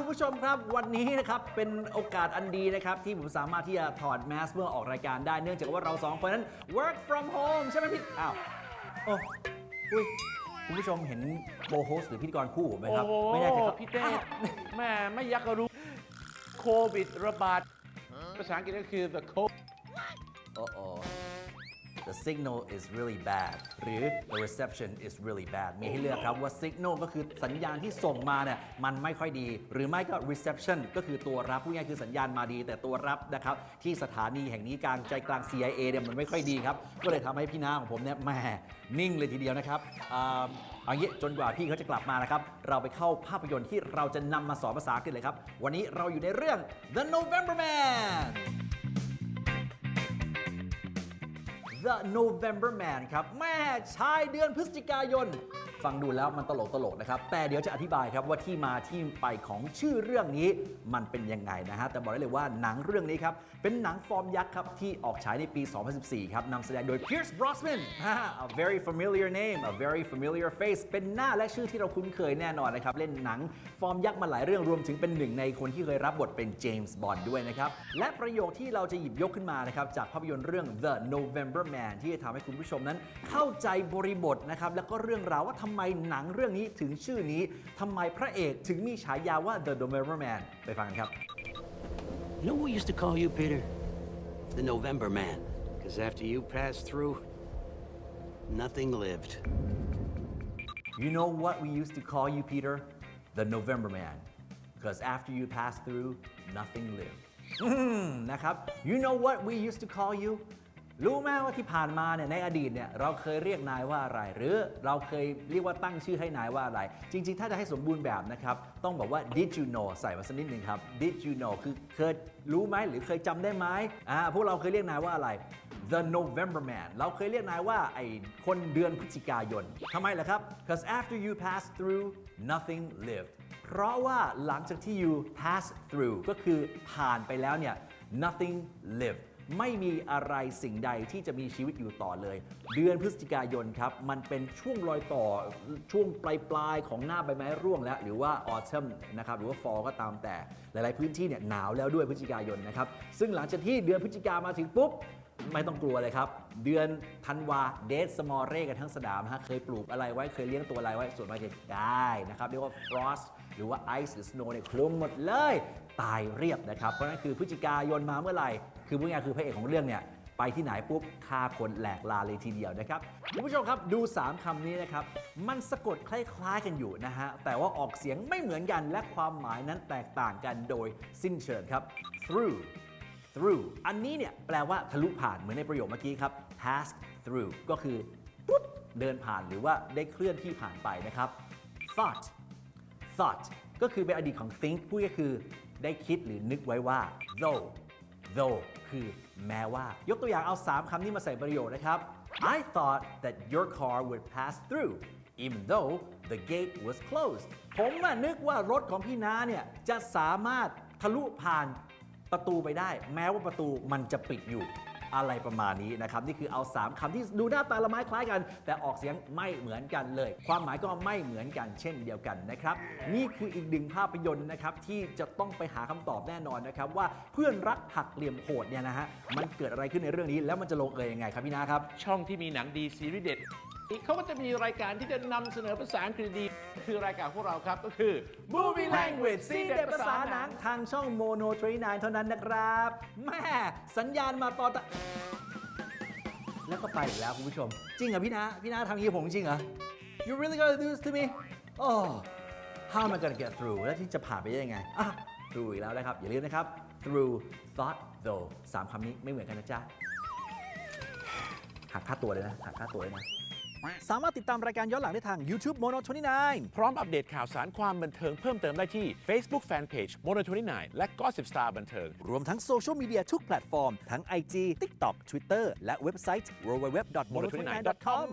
คุณผู้ชมครับวันนี้นะครับเป็นโอกาสอันดีนะครับที่ผมสามารถที่จะถอดแมสเมื่อออกรายการได้เนื่องจากว่าเราสองคนนั้น work from home ใช่ไหมพี่อ้าวโอ้อุ้ยคุณผู้ชมเห็นโบโฮสหรือพิธีกรคู่ผมไหมครับ โอ้โหไม่แน่ใจครับพี่เต้อ้าวแม่ไม่อยักก็รู้ โควิดระบาด ภาษาอังกฤษก็คือ the COVID โอ้โอ้ the signal is really bad หรือ the reception is really bad มีให้เลือกครับว่า signal ก็คือสัญญาณที่ส่งมาเนี่ยมันไม่ค่อยดี หรือไม่ก็ reception ก็คือตัวรับพูดง่ายคือสัญญาณมาดี แต่ตัวรับนะครับที่สถานีแห่งนี้กลางใจกลาง CIA เนี่ยมันไม่ค่อยดีครับ ก็เลยทำให้พี่น้าของผมเนี่ยแหมนิ่งเลยทีเดียวนะครับอ่าเอางี้จนกว่าพี่เขาจะกลับมานะครับ เราไปเข้าภาพยนตร์ที่เราจะนำมาสอนภาษาอังกฤษเลยครับ วันนี้เราอยู่ในเรื่อง The November Man The November Man ครับแม่ชายเดือนพฤศจิกายน ฟังดูแล้วมันตลกตลกนะครับ แต่เดี๋ยวจะอธิบายครับว่าที่มาที่ไปของชื่อเรื่องนี้มันเป็นยังไงนะฮะ แต่บอกได้เลยว่าหนังเรื่องนี้ครับ เป็นหนังฟอร์มยักษ์ครับ ที่ออกฉายในปี 2014 ครับนำแสดงโดย Pierce Brosnan a very familiar name a very familiar face เป็นหน้าและชื่อที่เราคุ้นเคยแน่นอนนะครับ เล่นหนังฟอร์มยักษ์มาหลายเรื่องรวมถึงเป็นหนึ่งในคนที่เคยรับบทเป็นเจมส์บอนด์ด้วยนะครับและประโยคที่เราจะหยิบยกขึ้นมานะครับจากภาพยนตร์เรื่อง The November Man ที่จะทำให้คุณผู้ชมนั้น เข้าใจบริบทนะครับแล้วก็เรื่องราวว่าทำไมหนังเรื่องนี้ถึงชื่อนี้ทำไมพระเอกถึงมีฉายาว่า The November Man ไปฟังกันครับ You know what we used to call you, Peter? The November Man. Because after you passed through, nothing lived. You know what we used to call you, Peter? The November Man. Because after you passed through, nothing lived. อืมนะครับ You know what we used to call you? รู้ไหมว่าที่ผ่านมาเนี่ยในอดีตเนี่ยเราเคยเรียกนายว่าอะไร หรือเราเคยเรียกว่าตั้งชื่อให้นายว่าอะไร จริง ๆ ถ้าจะให้สมบูรณ์แบบนะครับ ต้องบอกว่า did you know ใส่มาสักนิดหนึ่งครับ did you know คือเคยรู้ไหมหรือเคยจำได้ไหมอ่าพวกเราเคยเรียกนายว่าอะไร The November Man เราเคยเรียกนายว่าไอ้คนเดือนพฤศจิกายนทำไมล่ะครับ Because after you pass through nothing lived เพราะว่าหลังจากที่ you pass through ก็คือผ่านไปแล้วเนี่ย nothing lived ไม่มีอะไรสิ่งใดที่จะมีชีวิตอยู่ต่อเลย เดือนพฤศจิกายนครับ มันเป็นช่วงรอยต่อช่วงปลายปลายของหน้าใบไม้ร่วงแล้ว หรือว่า autumn นะครับหรือว่า fall ก็ตามแต่หลาย ๆ พื้นที่เนี่ยหนาวแล้วด้วยพฤศจิกายนนะครับซึ่งหลังจากที่เดือนพฤศจิกามาถึงปุ๊บ ไม่ต้องกลัวเลยครับ เดือนธันวาเดทสมอเร่กันทั้งสนามฮะเคยปลูกอะไรไว้เคยเลี้ยงตัวอะไรไว้ส่วนมากจะได้นะครับเรียกว่า frost หรือว่า ice หรือ snow เนี่ยคลุมหมดเลย ตายเรียบนะครับ เพราะนั่นคือพฤศจิกายนมาเมื่อไหร่ คือพูดง่ายคือพระเอกของเรื่องเนี่ยไปที่ไหนปุ๊บฆ่าคนแหลกลาเลยทีเดียวนะครับคุณผู้ชมครับดู 3คำนี้นะครับ มันสะกดคล้ายๆกันอยู่นะฮะ แต่ว่าออกเสียงไม่เหมือนกันและความหมายนั้นแตกต่างกันโดยสิ้นเชิงครับ through through อันนี้เนี่ยแปลว่าทะลุผ่านเหมือนในประโยคเมื่อกี้ครับ pass through ก็คือปุ๊บเดินผ่านหรือว่าได้เคลื่อนที่ผ่านไปนะครับ thought thought ก็คือเป็นอดีตของ think พูดก็คือได้คิดหรือนึกไว้ว่า though though คือแม้ว่า ยกตัวอย่างเอา 3 คำนี้มาใส่ประโยคนะครับ I thought that your car would pass through even though the gate was closed ผมนึกว่ารถของพี่นาเนี่ยจะสามารถทะลุผ่าน ประตูไปได้ แม้ว่าประตูมันจะปิดอยู่อะไรประมาณนี้นะครับ นี่คือเอา 3คำที่ดูหน้าตาละไม้คล้ายกัน แต่ออกเสียงไม่เหมือนกันเลย ความหมายก็ไม่เหมือนกันเช่นเดียวกันนะครับ นี่คืออีกหนึ่งภาพยนตร์นะครับที่จะต้องไปหาคำตอบแน่นอนนะครับ ว่าเพื่อนรักหักเหลี่ยมโหดเนี่ยนะฮะมันเกิดอะไรขึ้นในเรื่องนี้ แล้วมันจะลงเอยยังไงครับพี่นาครับช่องที่มีหนังดีซีรีส์เด็ด เขาก็จะมีรายการที่จะนำเสนอภาษาอังกฤษดี คือรายการพวกเราครับ ก็คือ Movie Language ซีเด็ดภาษาหนังทางช่องโมโนทรีนเท่านั้นนะครับแม่สัญญาณมาตอนตะแล้วก็ไปอีกแล้วคุณผู้ชม จริงเหรอพี่นาพี่นาทำอย่างนี้ผมจริงเหรอ You really gonna do this to me Oh how am I gonna get through แล้วที่จะผ่านไปได้ยังไงอะ through อีกแล้วนะครับ อย่าลืมนะครับ through thought though สามคำนี้ไม่เหมือนกันนะจ๊ะหักค่าตัวเลยนะหักค่าตัวเลยนะ สามารถติดตามรายการย้อนหลังได้ทาง YouTube Mono 29 พร้อมอัปเดตข่าวสารความบันเทิงเพิ่มเติมได้ที่ Facebook Fanpage m o n o 29 และ Gossip Star บันเทิง รวมทั้งโซเชียลมีเดียทุกแพลตฟอร์ม ทั้ง IG TikTok Twitter และเว็บไซต์ www.mono29.com